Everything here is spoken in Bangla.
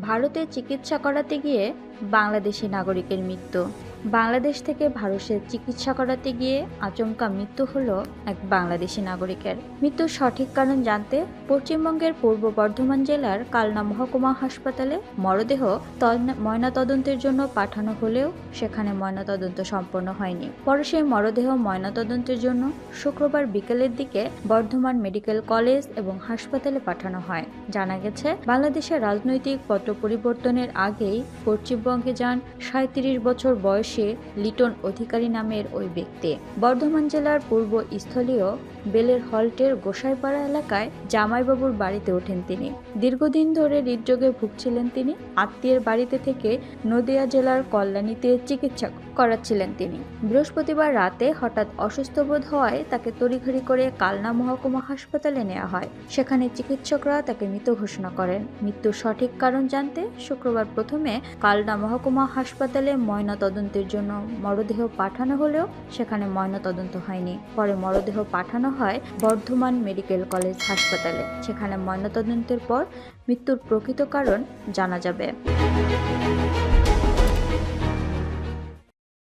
ভারতে চিকিৎসা করাতে গিয়ে বাংলাদেশি নাগরিকের মৃত্যু। বাংলাদেশ থেকে ভারতে চিকিৎসা করাতে গিয়ে আচমকা মৃত্যু হল এক বাংলাদেশি নাগরিকের। মৃত্যুর সঠিক কারণ জানতে পশ্চিমবঙ্গের পূর্ব বর্ধমান জেলার কালনা মহকুমা হাসপাতালে মরদেহ তদনা- ময়নাতদন্তের জন্য পাঠানো হলেও সেখানে ময়নাতদন্ত সম্পন্ন হয়নি। পরে সেই মরদেহ ময়নাতদন্তের জন্য শুক্রবার বিকেলের দিকে বর্ধমান মেডিকেল কলেজ এবং হাসপাতালে পাঠানো হয়। জানা গেছে, বাংলাদেশের রাজনৈতিক পট পরিবর্তনের আগেই পশ্চিমবঙ্গে যান সাঁত্রিশ বছর বয়সী লিটন অধিকারী নামের ওই ব্যক্তি। বর্ধমান জেলার পূর্ব স্থলীয় বেলের হল্টের গোসাইপাড়া এলাকায় জামাইবাবুর বাড়িতে ওঠেন তিনি। দীর্ঘদিন ধরে হৃদরোগে ভুগছিলেন তিনি। আত্মীয়ের বাড়িতে থেকে নদিয়া জেলার কল্যাণীতে চিকিৎসা করাচ্ছিলেন তিনি। বৃহস্পতিবার রাতে হঠাৎ অসুস্থ বোধ হওয়ায় তাকে তড়িঘড়ি করে কালনা মহকুমা হাসপাতালে নেওয়া হয়। সেখানে চিকিৎসকরা তাকে মৃত ঘোষণা করেন। মৃত্যুর সঠিক কারণ জানতে শুক্রবার প্রথমে কালনা মহকুমা হাসপাতালে ময়না তদন্তের জন্য মরদেহ পাঠানো হলেও সেখানে ময়না তদন্ত হয়নি। পরে মরদেহ পাঠানো হয় বর্ধমান মেডিকেল কলেজ হাসপাতালে সেখানে ময়নাতদন্তের পর মৃত্যুর প্রকৃত কারণ জানা যাবে।